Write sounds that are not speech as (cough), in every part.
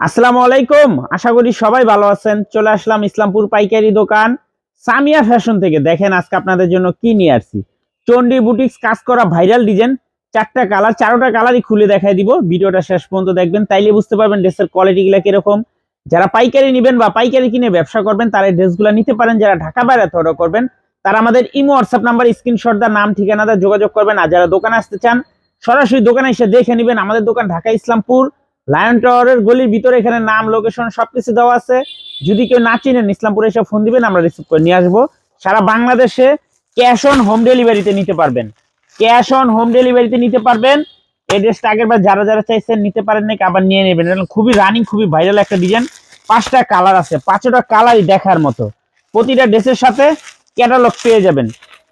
আসসালামু আলাইকুম। আশা করি সবাই ভালো আছেন। চলে আসলাম ইসলামপুর পাইকারি দোকান। সামিয়া ফ্যাশন থেকে দেখেন আজকে আপনাদের জন্য কি নিয়ে আসছি। চন্ডী বুটিক্স কাজ করা ভাইরাল ডিজাইন। চারটা কালার, চারোটা কালারই খুলে দেখাই দিব। ভিডিওটা শেষ পর্যন্ত দেখবেন, তাইলে বুঝতে পারবেন ড্রেসের কোয়ালিটি গুলা কীরকম। যারা পাইকারি নেবেন বা পাইকারি কিনে ব্যবসা করবেন, তারা ড্রেসগুলো নিতে পারেন। যারা ঢাকা বাইরে অর্ডার করবেন, তারা আমাদের ইমো হোয়াটসঅ্যাপ নাম্বার স্ক্রিনশট দা নাম ঠিকানাটা যোগাযোগ করবেন। আর যারা দোকানে আসতে চান, সরাসরি দোকানে এসে দেখে নেবেন। আমাদের দোকান ঢাকা ইসলামপুর। লায়ন টাওয়ারের গলির ভিতরে এখানে নাম লোকেশন সবকিছু দেওয়া আছে। যদি কেউ না চিনেন, ইসলামপুরে এসে ফোন দিবেন, আমরা রিসিভ করে নিয়ে আসব। সারা বাংলাদেশে ক্যাশ অন হোম ডেলিভারিতে নিতে পারবেন। ক্যাশ অন হোম ডেলিভারিতে নিতে পারবেন। এই আগের বার যারা যারা চাইছেন নিতে পারেন নাকি আবার নিয়ে নেবেন। খুবই রানিং খুবই ভাইরাল একটা ডিজাইন পাঁচটা কালার আছে। পাঁচটা কালারই দেখার মতো। প্রতিটা ড্রেসের সাথে ক্যাটালগ পেয়ে যাবেন।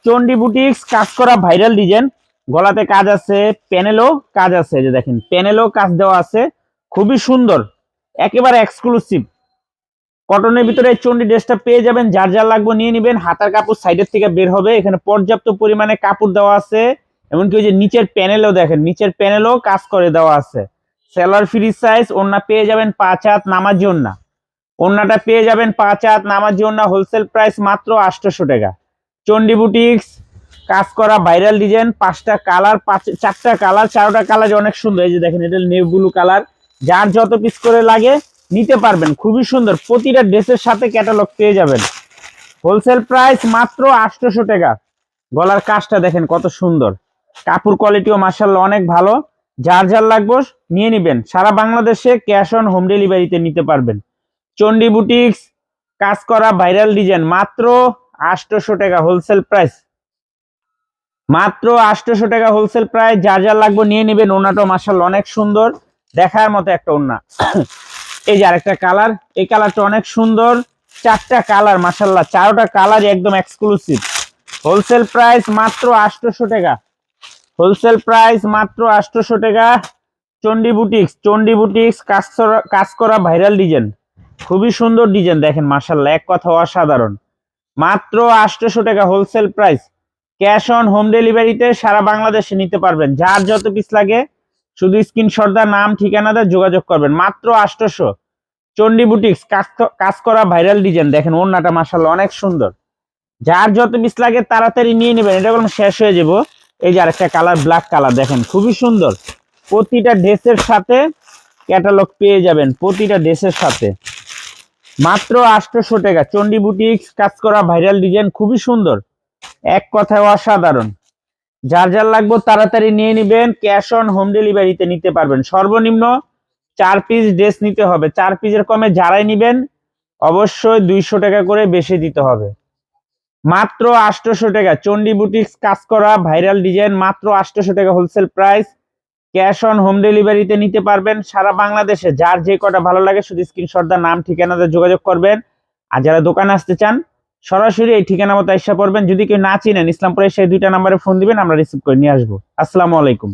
চন্ডী বুটিক্স কাজ করা ভাইরাল ডিজাইন গলাতে কাজ আছে প্যানেলও কাজ আছে যে দেখেন প্যানেলও কাজ দেওয়া আছে। খুবই সুন্দর, একেবারে এক্সক্লুসিভ কটনের ভিতরে এই চন্ডী ড্রেসটা পেয়ে যাবেন, যার যার লাগবে নিয়ে নেবেন। হাতার কাপড় সাইডের থেকে বের হবে, এখানে পর্যাপ্ত পরিমাণে কাপড় দেওয়া আছে, এমনকি ওই যে নিচের প্যানেলও দেখেন, নিচের প্যানেলও কাজ করে দেওয়া আছে। সেলার ফ্রি সাইজ ওন্না পেয়ে যাবেন পাঁচ হাত নামাজি ওন্না ওন্নাটা পেয়ে যাবেন পাঁচ হাত নামাজি ওন্না হোলসেল প্রাইস মাত্র আটশোশো টাকা। চন্ডী বুটিক্স কাজ করা ভাইরাল ডিজাইন পাঁচটা কালার পাঁচ চারটা কালার চারটা কালার অনেক সুন্দর, এই যে দেখেন, এটা নেভ ব্লু কালার যার যত পিস করে লাগে, নিতে পারবেন। খুবই সুন্দর। প্রতিটা ড্রেসের সাথে ক্যাটালগ পেয়ে যাবেন। হোলসেল প্রাইস মাত্র আটশোশো টাকা। গলার কাজটা দেখেন কত সুন্দর। কাপড় কোয়ালিটিও মার্শাল্লাহ অনেক ভালো। যার যার লাগবে নিয়ে নেবেন। সারা বাংলাদেশে ক্যাশ অন হোম ডেলিভারিতে নিতে পারবেন। চন্ডী বুটিক্স কাজ করা ভাইরাল ডিজাইন মাত্র আটশোশো টাকা হোলসেল প্রাইস মাত্র আটশোশো টাকা হোলসেল প্রাইস যার যার লাগবে নিয়ে নেবেন। ওনাটা মার্শাল অনেক সুন্দর। দেখার মতো একটা ওনা (coughs) এই যে আরেকটা কালার, এই কালারটা অনেক সুন্দর। চারটা কালার মার্শাল্লাহ চারোটা কালার একদম এক্সক্লুসিভ হোলসেল প্রাইস মাত্র আটশোশো টাকা। হোলসেল প্রাইস মাত্র আটশোশো টাকা। চন্ডী বুটিক্স চন্ডী বুটিক্স কাজ করা কাজ করা ভাইরাল ডিজাইন খুবই সুন্দর ডিজাইন দেখেন মার্শাল্লাহ এক কথা অসাধারণ। মাত্র আটশোশো টাকা wholesale price cash on home ডেলিভারিতে সারা বাংলাদেশে নিতে পারবেন। যার যত পিস লাগে শুধু স্ক্রিনশট দা নাম, ঠিকানা দা যোগাযোগ করবেন। মাত্র আটশোশো। চন্ডী বুটিক্স কাজ করা ভাইরাল ডিজাইন দেখেন, ওড়নাটা মাসাল্লাহ অনেক সুন্দর। যার যত পিস লাগে, তাড়াতাড়ি নিয়ে নেবেন। এটা কোনো শেষ হয়ে যাব। এই যে আরেকটা কালার ব্ল্যাক কালার দেখেন, খুবই সুন্দর। প্রতিটা ড্রেসের সাথে ক্যাটালগ পেয়ে যাবেন, প্রতিটা ড্রেসের সাথে। মাত্র আটশোশো টাকা। চন্ডী বুটিক্স কাজ করা ভাইরাল ডিজাইন খুবই সুন্দর। এক কথায় অসাধারণ। যার যার লাগবে তাড়াতাড়ি নিয়ে নেবেন ক্যাশ অন হোম ডেলিভারিতে নিতে পারবেন। সর্বনিম্ন চার পিস ড্রেস নিতে হবে। চার পিসের কমে যারাই নিবেন, অবশ্যই দুইশো টাকা করে বেশি দিতে হবে। মাত্র আটশোশো টাকা। চন্ডী বুটিক্স, কাজ করা ভাইরাল ডিজাইন মাত্র আটশোশো টাকা wholesale price cash on home ডেলিভারিতে নিতে পারবেন সারা বাংলাদেশে। যার যে কটা ভালো লাগে, শুধু স্ক্রিনশট দা নাম, ঠিকানাতে যোগাযোগ করবেন। আর যারা দোকানে আসতে চান সরাসরি এই ঠিকানা মতো এসে পড়বেন। যদি কেউ না চিনেন ইসলামপুরে সেই দুইটা নাম্বারে ফোন দিবেন, আমরা রিসিভ করে নিয়ে আসব। আসসালামু আলাইকুম।